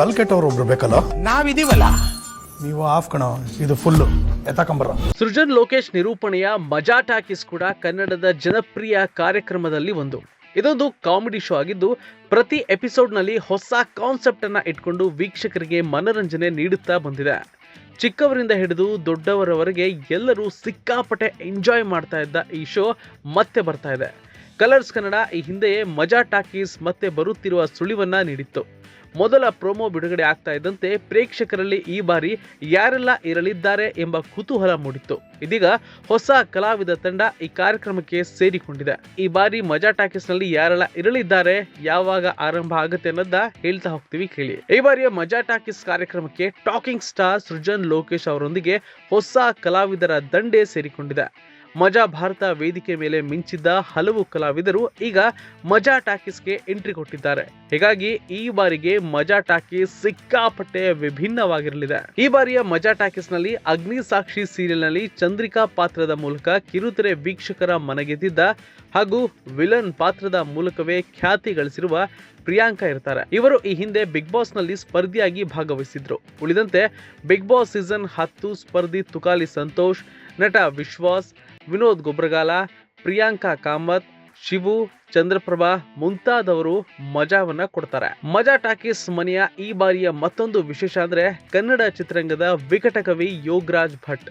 ತಲೆ ಕೆಟ್ಟವ್ರು ಒಬ್ರು ಬೇಕಲ್ಲ? ನಾವಿದೀವಲ್ಲ. ನೀವು ಆಫ್ ಕಣ ಇದು ಫುಲ್ಲು. ಎತ್ತಾಕೊಂಬರ ಸೃಜನ್ ಲೋಕೇಶ್ ನಿರೂಪಣೆಯ ಮಜಾ ಟಾಕೀಸ್ ಕೂಡ ಕನ್ನಡದ ಜನಪ್ರಿಯ ಕಾರ್ಯಕ್ರಮದಲ್ಲಿ ಒಂದು. ಇದೊಂದು ಕಾಮಿಡಿ ಶೋ ಆಗಿದ್ದು ಪ್ರತಿ ಎಪಿಸೋಡ್ನಲ್ಲಿ ಹೊಸ ಕಾನ್ಸೆಪ್ಟ್ ಅನ್ನ ಇಟ್ಕೊಂಡು ವೀಕ್ಷಕರಿಗೆ ಮನರಂಜನೆ ನೀಡುತ್ತಾ ಬಂದಿದೆ. ಚಿಕ್ಕವರಿಂದ ಹಿಡಿದು ದೊಡ್ಡವರವರೆಗೆ ಎಲ್ಲರೂ ಸಿಕ್ಕಾಪಟ್ಟೆ ಎಂಜಾಯ್ ಮಾಡ್ತಾ ಇದ್ದ ಈ ಶೋ ಮತ್ತೆ ಬರ್ತಾ ಇದೆ. ಕಲರ್ಸ್ ಕನ್ನಡ ಈ ಹಿಂದೆಯೇ ಮಜಾ ಟಾಕೀಸ್ ಮತ್ತೆ ಬರುತ್ತಿರುವ ಸುಳಿವನ್ನ ನೀಡಿತ್ತು. ಮೊದಲ ಪ್ರೋಮೋ ಬಿಡುಗಡೆ ಆಗ್ತಾ ಇದ್ದಂತೆ ಪ್ರೇಕ್ಷಕರಲ್ಲಿ ಈ ಬಾರಿ ಯಾರೆಲ್ಲ ಇರಲಿದ್ದಾರೆ ಎಂಬ ಕುತೂಹಲ ಮೂಡಿತ್ತು. ಇದೀಗ ಹೊಸ ಕಲಾವಿದ ತಂಡ ಈ ಕಾರ್ಯಕ್ರಮಕ್ಕೆ ಸೇರಿಕೊಂಡಿದೆ. ಈ ಬಾರಿ ಮಜಾ ಟಾಕೀಸ್ನಲ್ಲಿ ಯಾರೆಲ್ಲ ಇರಲಿದ್ದಾರೆ, ಯಾವಾಗ ಆರಂಭ ಆಗುತ್ತೆ ಅನ್ನೋದ ಹೇಳ್ತಾ ಹೋಗ್ತೀವಿ ಕೇಳಿ. ಈ ಬಾರಿಯ ಮಜಾ ಟಾಕೀಸ್ ಕಾರ್ಯಕ್ರಮಕ್ಕೆ ಟಾಕಿಂಗ್ ಸ್ಟಾರ್ ಸೃಜನ್ ಲೋಕೇಶ್ ಅವರೊಂದಿಗೆ ಹೊಸ ಕಲಾವಿದರ ದಂಡೆ ಸೇರಿಕೊಂಡಿದೆ. ಮಜಾ ಭಾರತ ವೇದಿಕೆ ಮೇಲೆ ಮಿಂಚಿದ್ದ ಹಲವು ಕಲಾವಿದರು ಈಗ ಮಜಾ ಟಾಕೀಸ್ಗೆ ಎಂಟ್ರಿ ಕೊಟ್ಟಿದ್ದಾರೆ. ಹೀಗಾಗಿ ಈ ಬಾರಿಗೆ ಮಜಾ ಟಾಕೀಸ್ ಸಿಕ್ಕಾಪಟ್ಟೆ ವಿಭಿನ್ನವಾಗಿರಲಿದೆ. ಈ ಬಾರಿಯ ಮಜಾ ಟಾಕೀಸ್ನಲ್ಲಿ ಅಗ್ನಿ ಸಾಕ್ಷಿ ಸೀರಿಯಲ್ನಲ್ಲಿ ಚಂದ್ರಿಕಾ ಪಾತ್ರದ ಮೂಲಕ ಕಿರುತೆರೆ ವೀಕ್ಷಕರ ಮನಗೆದ್ದಿದ್ದ ಹಾಗೂ ವಿಲನ್ ಪಾತ್ರದ ಮೂಲಕವೇ ಖ್ಯಾತಿ ಗಳಿಸಿರುವ ಪ್ರಿಯಾಂಕಾ ಇರ್ತಾರೆ. ಇವರು ಈ ಹಿಂದೆ ಬಿಗ್ ಬಾಸ್ನಲ್ಲಿ ಸ್ಪರ್ಧಿಯಾಗಿ ಭಾಗವಹಿಸಿದ್ರು. ಉಳಿದಂತೆ ಬಿಗ್ ಬಾಸ್ ಸೀಸನ್ ಹತ್ತು ಸ್ಪರ್ಧಿ ತುಕಾಲಿ ಸಂತೋಷ್, ನಟ ವಿಶ್ವಾಸ್ ವಿನೋದ್ ಗೊಬ್ರಗಾಲ, ಪ್ರಿಯಾಂಕಾ ಕಾಮತ್, ಶಿವು, ಚಂದ್ರಪ್ರಭಾ ಮುಂತಾದವರು ಮಜಾವನ್ನ ಕೊಡ್ತಾರೆ. ಮಜಾ ಟಾಕೀಸ್ ಮನೆಯ ಈ ಬಾರಿಯ ಮತ್ತೊಂದು ವಿಶೇಷ ಅಂದ್ರೆ ಕನ್ನಡ ಚಿತ್ರರಂಗದ ವಿಕಟ ಕವಿ ಯೋಗರಾಜ್ ಭಟ್.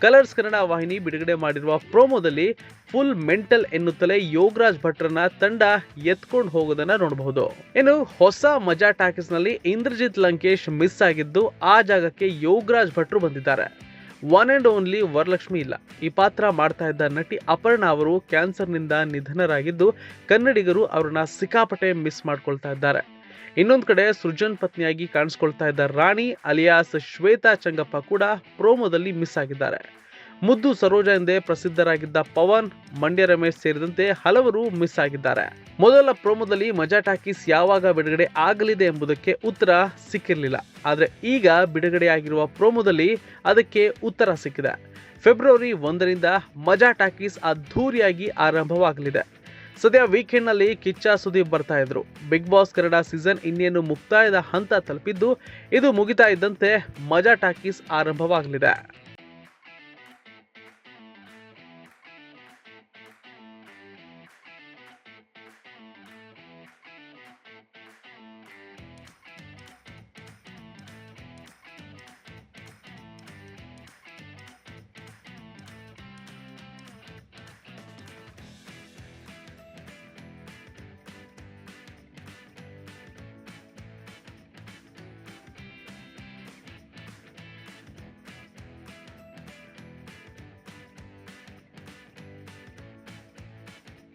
ಕಲರ್ಸ್ ಕನ್ನಡ ವಾಹಿನಿ ಬಿಡುಗಡೆ ಮಾಡಿರುವ ಪ್ರೋಮೋದಲ್ಲಿ ಫುಲ್ ಮೆಂಟಲ್ ಎನ್ನುತ್ತಲೇ ಯೋಗರಾಜ್ ಭಟ್ರನ್ನ ತಂಡ ಎತ್ಕೊಂಡು ಹೋಗೋದನ್ನ ನೋಡಬಹುದು. ಇನ್ನು ಹೊಸ ಮಜಾ ಟಾಕೀಸ್ನಲ್ಲಿ ಇಂದ್ರಜಿತ್ ಲಂಕೇಶ್ ಮಿಸ್ ಆಗಿದ್ದು ಆ ಜಾಗಕ್ಕೆ ಯೋಗರಾಜ್ ಭಟ್ರು ಬಂದಿದ್ದಾರೆ. ಒನ್ ಅಂಡ್ ಓನ್ಲಿ ವರಲಕ್ಷ್ಮಿ ಇಲ್ಲ. ಈ ಪಾತ್ರ ಮಾಡ್ತಾ ಇದ್ದ ನಟಿ ಅಪರ್ಣ ಅವರು ಕ್ಯಾನ್ಸರ್ನಿಂದ ನಿಧನರಾಗಿದ್ದು, ಕನ್ನಡಿಗರು ಅವ್ರನ್ನ ಸಿಕ್ಕಾಪಟ್ಟೆ ಮಿಸ್ ಮಾಡ್ಕೊಳ್ತಾ ಇದ್ದಾರೆ. ಇನ್ನೊಂದು ಕಡೆ ಸೃಜನ್ ಪತ್ನಿಯಾಗಿ ಕಾಣಿಸ್ಕೊಳ್ತಾ ಇದ್ದ ರಾಣಿ, ಅಲಿಯಾಸ್ ಶ್ವೇತಾ ಚಂಗಪ್ಪ ಕೂಡ ಪ್ರೋಮೋದಲ್ಲಿ ಮಿಸ್ ಆಗಿದ್ದಾರೆ. ಮುದ್ದು ಸರೋಜ ಎಂದೇ ಪ್ರಸಿದ್ಧರಾಗಿದ್ದ ಪವನ್, ಮಂಡ್ಯ ರಮೇಶ್ ಸೇರಿದಂತೆ ಹಲವರು ಮಿಸ್ ಆಗಿದ್ದಾರೆ. ಮೊದಲ ಪ್ರೋಮೋದಲ್ಲಿ ಮಜಾ ಟಾಕೀಸ್ ಯಾವಾಗ ಬಿಡುಗಡೆ ಆಗಲಿದೆ ಎಂಬುದಕ್ಕೆ ಉತ್ತರ ಸಿಕ್ಕಿರಲಿಲ್ಲ. ಆದರೆ ಈಗ ಬಿಡುಗಡೆಯಾಗಿರುವ ಪ್ರೋಮೋದಲ್ಲಿ ಅದಕ್ಕೆ ಉತ್ತರ ಸಿಕ್ಕಿದೆ. ಫೆಬ್ರವರಿ ಒಂದರಿಂದ ಮಜಾ ಟಾಕೀಸ್ ಅದ್ಧೂರಿಯಾಗಿ ಆರಂಭವಾಗಲಿದೆ. ಸದ್ಯ ವೀಕೆಂಡ್ನಲ್ಲಿ ಕಿಚ್ಚ ಸುದೀಪ್ ಬರ್ತಾ ಇದ್ರು. ಬಿಗ್ ಬಾಸ್ ಕನ್ನಡ ಸೀಸನ್ ಇನ್ನೇನು ಮುಕ್ತಾಯದ ಹಂತ ತಲುಪಿದ್ದು, ಇದು ಮುಗಿತಾ ಇದ್ದಂತೆ ಮಜಾ ಟಾಕೀಸ್ ಆರಂಭವಾಗಲಿದೆ.